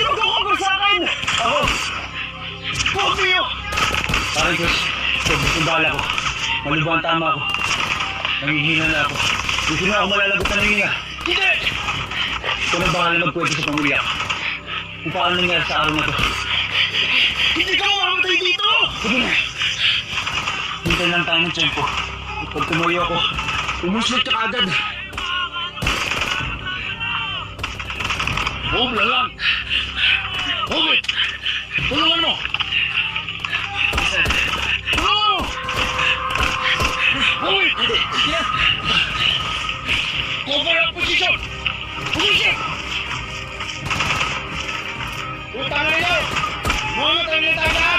Sino ka kumagol sa akin? Ako! Huwag niyo! Parang Diyos, sobos yung bala ko. Malubha ang tama ko. Nangihina na ako. Gusto na ako malalagot na nanginya. Hindi! Ikaw na bahala magkwento sa panguli ako. Kung paano nangyari sa araw na to. Hindi ka mamamatay dito! Sige na! Hintay lang tayo ng tiyempo. Pag tumuyo ako, umuslot ka agad. Boom na lang! Mo! Tulungan mo! Huwag! Cover ang posisyon! Posisyon! Utang na yun! Mga tayo na tayo